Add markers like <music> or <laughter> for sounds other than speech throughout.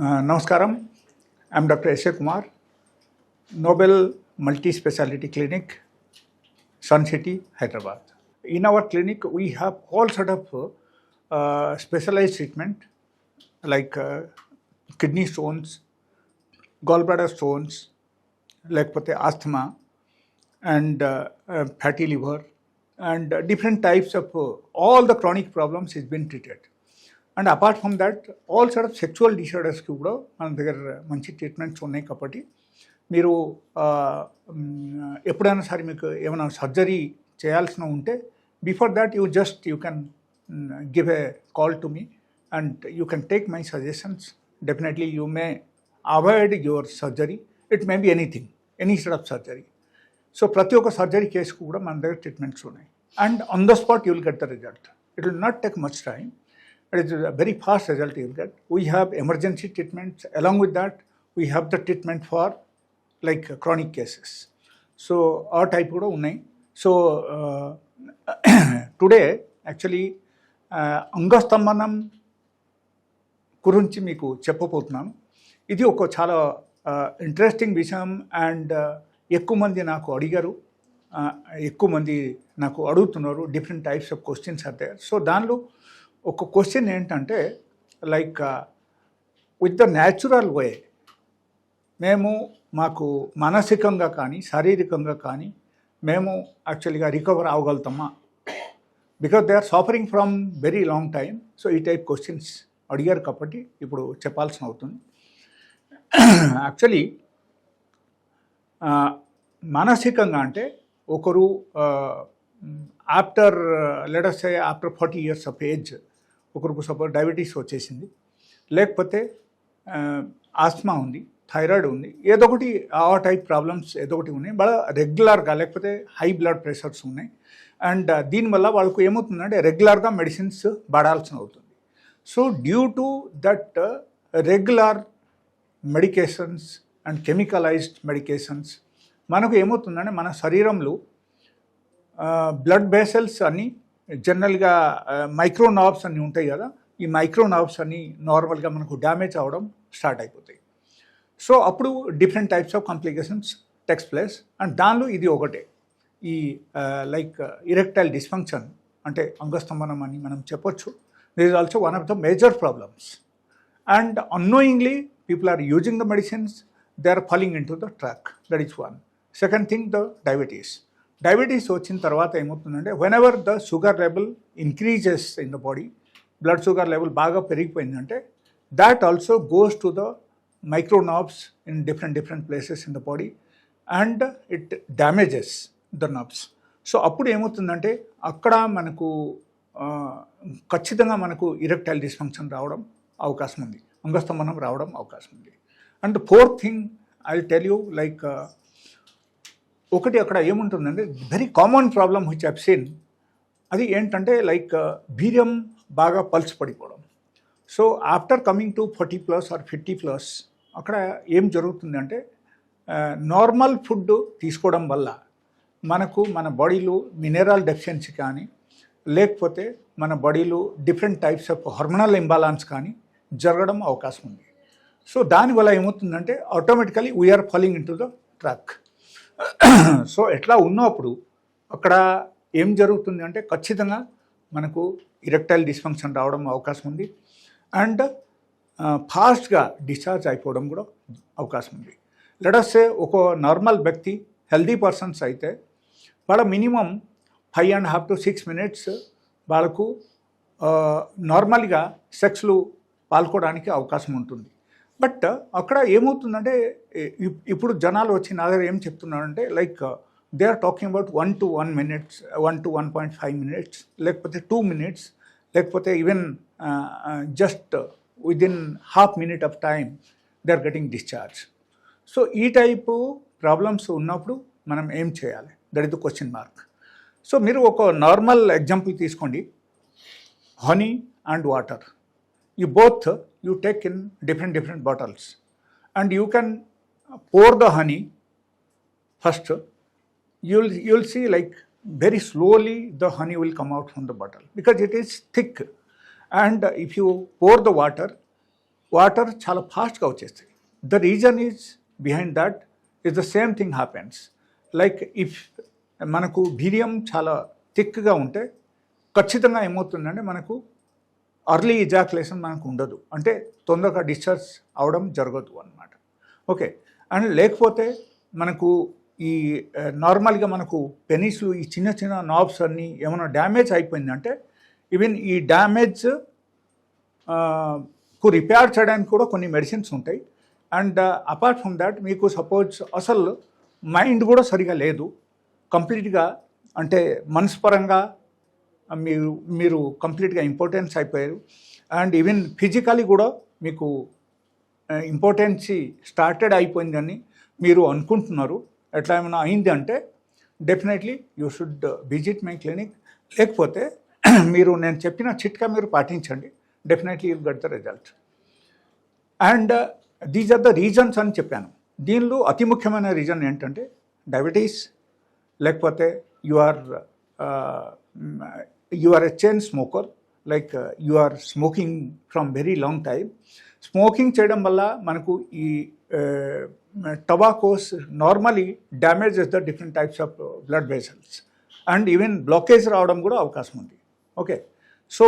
Uh, namaskaram, I am Dr. Ashay Kumar, Nobel Multi Speciality Clinic, Sun City, Hyderabad. In our clinic, we have all sort of uh, specialized treatment like uh, kidney stones, gallbladder stones, like asthma, and uh, uh, fatty liver, and different types of all the chronic problems is been treated. And apart from that all sort of sexual డిసార్డర్స్కి కూడా మన దగ్గర మంచి treatments ఉన్నాయి కాబట్టి మీరు ఎప్పుడైనా సరే మీకు ఏమైనా సర్జరీ చేయాల్సిన ఉంటే before that you just you can give a call to me and you can take my suggestions. Definitely you may avoid your surgery. It may be anything any side of surgery. So ప్రతి ఒక్క surgery కేసుకు కూడా మన దగ్గర treatments ఉన్నాయి. And on the spot you will get the result. It will not take much time. It is very fast result you will we have emergency treatments along with that we have the treatment for like chronic cases so ఆ type కూడా ఉన్నాయి. So today actually అంగస్తంభనం గురించి మీకు చెప్పబోతున్నాను ఇది ఒక చాలా uh, interesting విషయం. అండ్ uh, ఎక్కువ మంది నాకు అడిగారు. Uh, ఎక్కువ మంది నాకు అడుగుతున్నారు. డిఫరెంట్ టైప్స్ ఆఫ్ క్వశ్చన్స్ అయితే సో దానిలో ఒక క్వశ్చన్ ఏంటంటే like with the natural way మేము మాకు మానసికంగా కానీ శారీరకంగా కానీ మేము యాక్చువల్గా recover అవ్వగలుగుతామా? Because they are suffering from very long time so ఈ టైప్ క్వశ్చన్స్ అడిగారు కాబట్టి ఇప్పుడు చెప్పాల్సిన అవుతుంది. <coughs> యాక్చువల్లీ uh, మానసికంగా అంటే ఒకరు uh, after letters after forty years of age ఒకరికి సపోజ్ డయాబెటీస్ వచ్చేసింది. లేకపోతే ఆస్మా ఉంది థైరాయిడ్ ఉంది ఏదో ఒకటి ఆ టైప్ ప్రాబ్లమ్స్ ఏదో ఒకటి ఉన్నాయి. బాగా రెగ్యులర్గా లేకపోతే హై బ్లడ్ ప్రెషర్స్ ఉన్నాయి. అండ్ uh, దీనివల్ల వాళ్ళకు ఏమవుతుందంటే రెగ్యులర్గా మెడిసిన్స్ వాడాల్సిన అవుతుంది. So due to that regular medications and chemicalized medications మనకు ఏమవుతుందంటే మన శరీరంలో బ్లడ్ బేసల్స్ అని జనరల్గా మైక్రో అని అన్నీ ఉంటాయి కదా ఈ మైక్రో అని అన్ని నార్మల్గా మనకు డ్యామేజ్ అవ్వడం స్టార్ట్ అయిపోతాయి. సో అప్పుడు different types of complications takes place and దానిలో ఇది ఒకటే. ఈ లైక్ ఇరెక్టైల్ డిస్ఫంక్షన్ అంటే అంగస్తంభనం అని మనం చెప్పొచ్చు. This is also one of the major problems and annoyingly people are using the medicines they are falling into the track that is one second thing the diabetes diabetes వచ్చిన తర్వాత ఏమవుతుందంటే whenever the sugar level increases in the body blood sugar level బాగా పెరిగిపోయిందంటే that also goes to the micro in different different places in the body and it damages the knobs so అప్పుడు ఏమవుతుందంటే అక్కడ మనకు ఖచ్చితంగా మనకు ఇరెక్టైల్ డిస్ఫంక్షన్ రావడం అవకాశం ఉంది అంగస్తంభనం రావడం అవకాశం ఉంది and fourth thing I tell you like ఒకటి అక్కడ ఏముంటుందంటే very common problem which have seen అది ఏంటంటే లైక్ వీర్యం uh, బాగా పల్స్ పడిపోవడం. So after coming to forty plus or fifty plus అక్కడ ఏం జరుగుతుందంటే uh, నార్మల్ ఫుడ్ తీసుకోవడం వల్ల మనకు మన బాడీలో మినరల్ డెఫిషియన్సీ కానీ లేకపోతే మన బాడీలో different types of hormonal imbalance కానీ జరగడం అవకాశం ఉంది. సో దానివల్ల ఏమవుతుందంటే automatically we are falling into the track <clears throat> so ఎట్లా ఉన్నప్పుడు అక్కడ ఏం జరుగుతుంది అంటే ఖచ్చితంగా మనకు ఇరెక్టైల్ డిస్ఫంక్షన్ రావడం అవకాశం ఉంది. అండ్ ఫాస్ట్గా డిశ్చార్జ్ అయిపోవడం కూడా అవకాశం ఉంది. లెడస్సే ఒక నార్మల్ వ్యక్తి హెల్దీ పర్సన్స్ అయితే వాళ్ళ minimum five and half to six minutes వాళ్ళకు నార్మల్గా సెక్స్లు పాల్గొనడానికి అవకాశం ఉంటుంది. బట్ అక్కడ ఏమవుతుందంటే ఇప్- ఇప్పుడు జనాలు వచ్చి నా దగ్గర ఏం చెప్తున్నారంటే like they are talking about one to one minutes one to one point five minutes లేకపోతే టూ మినిట్స్ లేకపోతే even just within half minute of time they are getting discharge. So ఈ టైపు ప్రాబ్లమ్స్ ఉన్నప్పుడు మనం ఏం చేయాలి? That is the question mark. So మీరు ఒక normal example తీసుకోండి. Honey and water. ఈ both you take in different different bottles, and you can pour the honey first. You'll you'll see like very slowly the honey will come out from the bottle because it is thick, and if you pour the water, water చాలా ఫాస్ట్గా వచ్చేస్తాయి the reason is behind that is the same thing happens like if మనకు బిరియం చాలా థిక్గా ఉంటే ఖచ్చితంగా ఏమవుతుందంటే మనకు అర్లీ ఇజాక్యులేషన్ మనకు ఉండదు. అంటే తొందరగా డిశ్చార్జ్ అవడం జరగదు అనమాట ఓకే అండ్ లేకపోతే మనకు ఈ uh, నార్మల్గా మనకు పెనిస్లు ఈ చిన్న చిన్న నాబ్స్ అన్నీ ఏమైనా డ్యామేజ్ అయిపోయిందంటే ఈవెన్ ఈ డ్యామేజ్ uh, కు రిపేర్ చేయడానికి కూడా కొన్ని మెడిసిన్స్ ఉంటాయి. అండ్ అపార్ట్ ఫ్రమ్ దాట్ మీకు సపోజ్ అసలు మైండ్ కూడా సరిగా లేదు. కంప్లీట్గా అంటే మనస్పరంగా మీరు మీరు కంప్లీట్గా ఇంపార్టెన్స్ అయిపోయారు. అండ్ ఈవెన్ ఫిజికలీ కూడా మీకు ఇంపార్టెన్సీ స్టార్టెడ్ అయిపోయిందని మీరు అనుకుంటున్నారు. ఎట్లా ఏమైనా అయింది అంటే definitely you should visit my clinic. లేకపోతే <clears throat> మీరు నేను చెప్పిన చిట్కా మీరు పాటించండి. Definitely you got the result. And these are the reasons అని చెప్పాను. దీనిలో అతి ముఖ్యమైన రీజన్ ఏంటంటే డయాబెటీస్ లేకపోతే you are you are a chain smoker like you are smoking from very long time smoking చేయడం వల్ల మనకు ఈ tobaccos normally damages the different types of blood vessels and even blockage రావడం కూడా అవకాశం ఉంది. ఓకే సో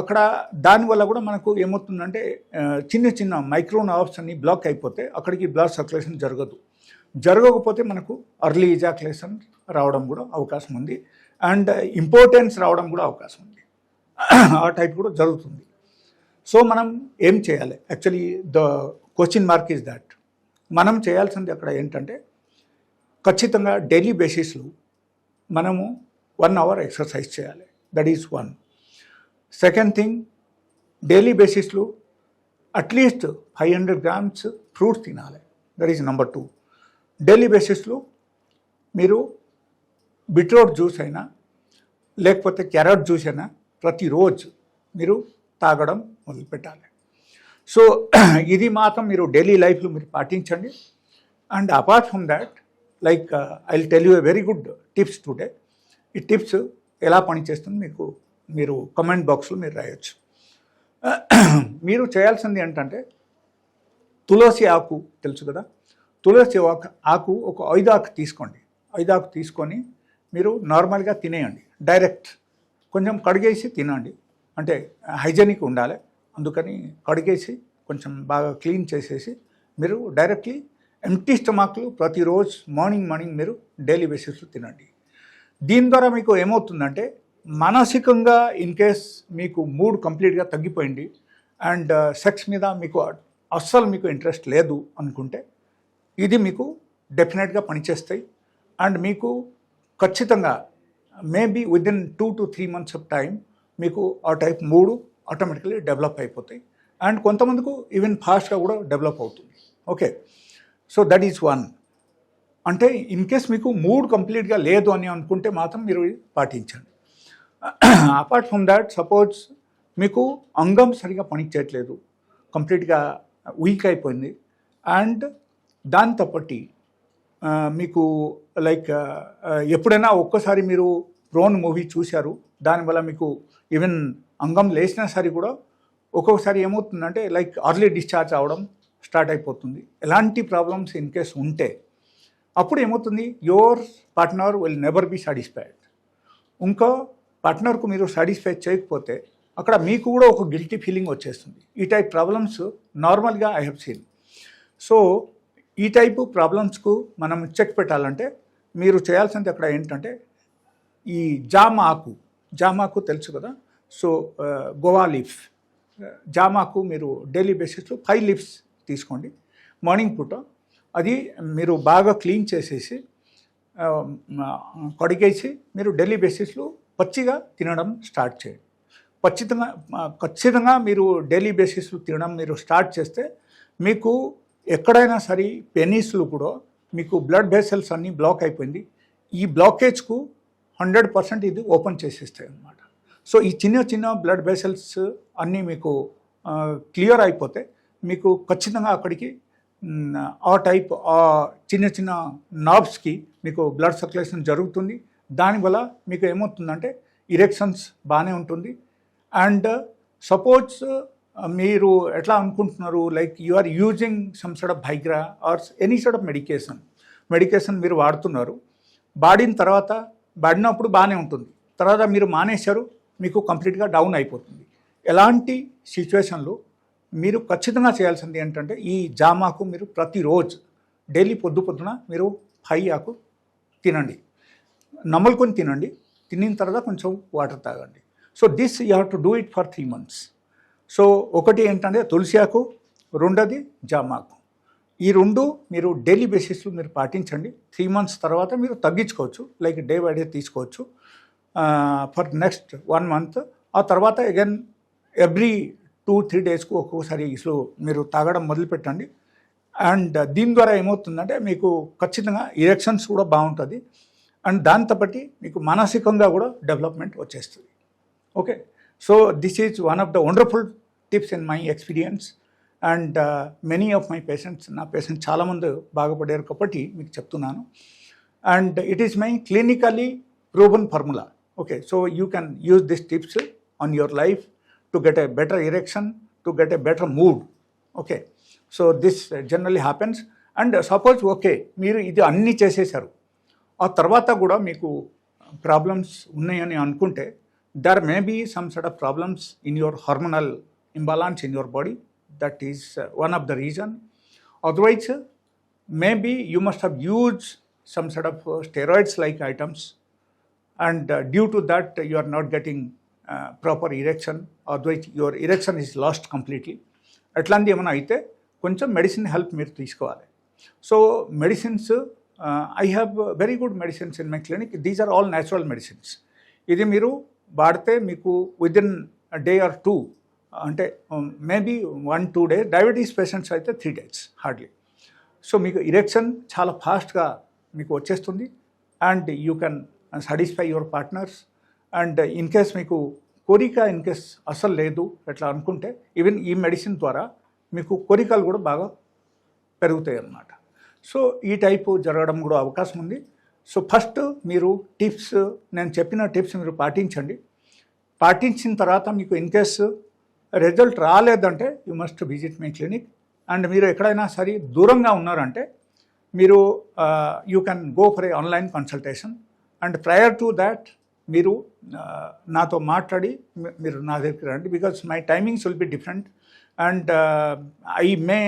అక్కడ దానివల్ల కూడా మనకు ఏమవుతుందంటే uh, చిన్న చిన్న మైక్రో నర్వ్స్ అన్ని బ్లాక్ అయిపోతే అక్కడికి బ్లడ్ సర్క్యులేషన్ జరగదు. జరగకపోతే మనకు అర్లీ ఇజాక్యులేషన్ రావడం కూడా అవకాశం ఉంది. అండ్ ఇంపార్టెన్స్ రావడం కూడా అవకాశం ఉంది. ఆ టైప్ కూడా జరుగుతుంది. సో మనం ఏం చేయాలి? Actually the question mark is that మనం చేయాల్సింది అక్కడ ఏంటంటే ఖచ్చితంగా డైలీ బేసిస్లో మనము వన్ అవర్ ఎక్సర్సైజ్ చేయాలి. That is one second thing daily బేసిస్లో at least five hundred grams fruits తినాలి. That is number two daily బేసిస్లో మీరు బీట్రూట్ జ్యూస్ అయినా లేకపోతే క్యారెట్ జ్యూస్ అయినా ప్రతిరోజు మీరు తాగడం మొదలుపెట్టాలి. సో <clears throat> ఇది మాత్రం మీరు డైలీ లైఫ్లో మీరు పాటించండి. And apart from that like I will tell you a very good tips today. ఈ టిప్స్ ఎలా పనిచేస్తుంది మీకు మీరు కమెంట్ బాక్స్లో మీరు రాయొచ్చు. <clears throat> మీరు చేయాల్సింది ఏంటంటే తులసి ఆకు తెలుసు కదా? తులసి ఆకు ఆకు ఒక ఐదాకు తీసుకోండి. ఐదాకు తీసుకొని మీరు నార్మల్గా తినేయండి. డైరెక్ట్ కొంచెం కడిగేసి తినండి. అంటే హైజెనిక్ ఉండాలి. అందుకని కడిగేసి కొంచెం బాగా క్లీన్ చేసేసి మీరు డైరెక్ట్లీ ఎంటీ స్టమాక్లు ప్రతిరోజు మార్నింగ్ మార్నింగ్ మీరు డైలీ బేసిస్లో తినండి. దీని ద్వారా మీకు ఏమవుతుందంటే మానసికంగా ఇన్ కేస్ మీకు మూడ్ కంప్లీట్గా తగ్గిపోయింది అండ్ uh, సెక్స్ మీద మీకు అస్సలు మీకు ఇంట్రెస్ట్ లేదు అనుకుంటే ఇది మీకు డెఫినెట్గా పనిచేస్తాయి. అండ్ మీకు ఖచ్చితంగా maybe within two to three months of time మీకు ఆ టైప్ మూడు ఆటోమేటికలీ డెవలప్ అయిపోతాయి. అండ్ కొంతమందికి ఈవెన్ ఫాస్ట్గా కూడా డెవలప్ అవుతుంది. Okay so that is one అంటే ఇన్ కేస్ మీకు మూడ్ కంప్లీట్గా లేదు అని అనుకుంటే మాత్రం మీరు పాటించండి. అపార్ట్ ఫ్రమ్ దాట్ సపోజ్ మీకు అంగం సరిగా పనిచేయట్లేదు. కంప్లీట్గా వీక్ అయిపోయింది. అండ్ దాంతో పట్టి మీకు లైక్ ఎప్పుడైనా ఒక్కసారి మీరు ప్రోన్ మూవీ చూశారు దానివల్ల మీకు ఈవెన్ అంగం లేచినా సరే కూడా ఒక్కొక్కసారి ఏమవుతుందంటే లైక్ అర్లీ డిశ్చార్జ్ అవ్వడం స్టార్ట్ అయిపోతుంది. ఎలాంటి ప్రాబ్లమ్స్ ఇన్ కేస్ ఉంటే అప్పుడు ఏమవుతుంది? Your partner will never be satisfied ఇంకో పార్ట్నర్కు మీరు సాటిస్ఫై చేయకపోతే అక్కడ మీకు కూడా ఒక గిల్టీ ఫీలింగ్ వచ్చేస్తుంది. ఈ టైప్ ప్రాబ్లమ్స్ నార్మల్గా ఐ హ్యావ్ సీన్ సో ఈ టైపు ప్రాబ్లమ్స్కు మనం చెక్ పెట్టాలంటే మీరు చేయాల్సింది అక్కడ ఏంటంటే ఈ జామాకు జామాకు తెలుసు కదా? సో గోవా లీఫ్ జామాకు మీరు డైలీ బేసిస్లో ఫైవ్ లీవ్స్ తీసుకోండి. మార్నింగ్ పూట అది మీరు బాగా క్లీన్ చేసేసి కడిగేసి మీరు డైలీ బేసిస్లో పచ్చిగా తినడం స్టార్ట్ చేయండి. ఖచ్చితంగా ఖచ్చితంగా మీరు డైలీ బేసిస్లో తినడం మీరు స్టార్ట్ చేస్తే మీకు ఎక్కడైనా సరే పెనీస్లు కూడా మీకు బ్లడ్ వెసల్స్ అన్నీ బ్లాక్ అయిపోయింది. ఈ బ్లాకేజ్కు హండ్రెడ్ పర్సెంట్ ఇది ఓపెన్ చేసేస్తాయి అన్నమాట. సో ఈ చిన్న చిన్న బ్లడ్ వెసల్స్ అన్నీ మీకు క్లియర్ అయిపోతే మీకు ఖచ్చితంగా అక్కడికి ఆ టైప్ ఆ చిన్న చిన్న నాబ్స్కి మీకు బ్లడ్ సర్క్యులేషన్ జరుగుతుంది. దానివల్ల మీకు ఏమవుతుందంటే ఇరెక్షన్స్ బాగానే ఉంటుంది. అండ్ సపోజ్ మీరు ఎట్లా అనుకుంటున్నారు? Like you are using some side of Viagra or any side of medication medication మీరు వాడుతున్నారు. వాడిన తర్వాత వాడినప్పుడు బాగానే ఉంటుంది. తర్వాత మీరు మానేశారు మీకు కంప్లీట్గా డౌన్ అయిపోతుంది. ఎలాంటి సిచ్యువేషన్లో మీరు ఖచ్చితంగా చేయాల్సింది ఏంటంటే ఈ జామాకు మీరు ప్రతిరోజు డైలీ పొద్దు పొద్దున మీరు ఫై ఆకు తినండి. నమ్మలుకొని తినండి. తినిన తర్వాత కొంచెం వాటర్ తాగండి. So this you have to do it for three months so ఒకటి ఏంటంటే తులసి ఆకు రెండోది జామాకు. ఈ రెండు మీరు డైలీ బేసిస్లో మీరు పాటించండి. త్రీ మంత్స్ తర్వాత మీరు తగ్గించుకోవచ్చు లైక్ డే బై డే తీసుకోవచ్చు ఫర్ నెక్స్ట్ వన్ మంత్. ఆ తర్వాత అగైన్ ఎవ్రీ టూ త్రీ డేస్కు ఒక్కొక్కసారి ఇసులు మీరు తాగడం మొదలుపెట్టండి. అండ్ దీని ద్వారా ఏమవుతుందంటే మీకు ఖచ్చితంగా ఇరెక్షన్స్ కూడా బాగుంటుంది. అండ్ దాంతో బట్టి మీకు మానసికంగా కూడా డెవలప్మెంట్ వచ్చేస్తుంది. Okay? So this is one of the wonderful tips in my experience and many of my patients నా పేషెంట్స్ చాలామంది బాగుపడారు కాబట్టి మీకు చెప్తున్నాను. And it is my clinically proven formula okay so you can use this tips on your life to get a better erection to get a better mood okay so this generally happens and suppose okay మీరు ఇది అన్నీ చేసేశారు ఆ తర్వాత కూడా మీకు problems ఉన్నాయని అనుకుంటే there may be some sort of problems in your hormonal imbalance in your body that is one of the reason otherwise maybe you must have used some sort of uh, steroids like items and uh, due to that you are not getting uh, proper erection otherwise your erection is lost completely అట్లాంటివి ఏమైనా అయితే కొంచెం medicine help మీరు తీసుకోవాలి so medicines I have very good medicines in my clinic these are all natural medicines ఇది మీరు వాడితే మీకు with in day or two అంటే maybe one two day diabetes patients అయితే త్రీ డేస్ హార్డ్లీ సో మీకు erection చాలా ఫాస్ట్గా మీకు వచ్చేస్తుంది. And you can satisfy your partners and in case మీకు కోరిక ఇన్ కేస్ అసలు లేదు ఎట్లా అనుకుంటే ఈవెన్ ఈ మెడిసిన్ ద్వారా మీకు కోరికలు కూడా బాగా పెరుగుతాయి అన్నమాట సో ఈ టైపు జరగడం కూడా అవకాశం ఉంది. సో ఫస్ట్ మీరు టిప్స్ నేను చెప్పిన టిప్స్ మీరు పాటించండి. పాటించిన తర్వాత మీకు ఇన్ కేస్ రిజల్ట్ రాలేదంటే you must visit my clinic. And మీరు ఎక్కడైనా సరే దూరంగా ఉన్నారంటే మీరు you can go for a online consultation. And prior to that మీరు నాతో మాట్లాడి మీరు నా దగ్గరికి రండి because my timings will be different. And I may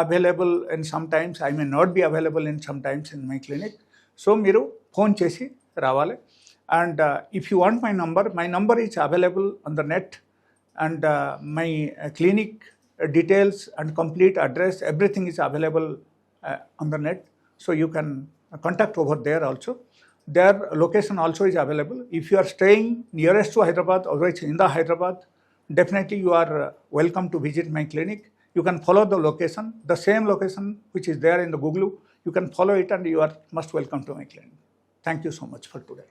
available in some times I may not be available in some times in my clinic. So మీరు phone చేసి రావాలి. And if you want my number my number is available on the net. And uh, my uh, clinic details and complete address everything is available uh, on the net. So you can contact over there also. Their location also is available. If you are staying nearest to hyderabad otherwise in the hyderabad definitely you are uh, welcome to visit my clinic. You can follow the location the same location which is there in the google. You can follow it and you are most welcome to my clinic. Thank you so much for today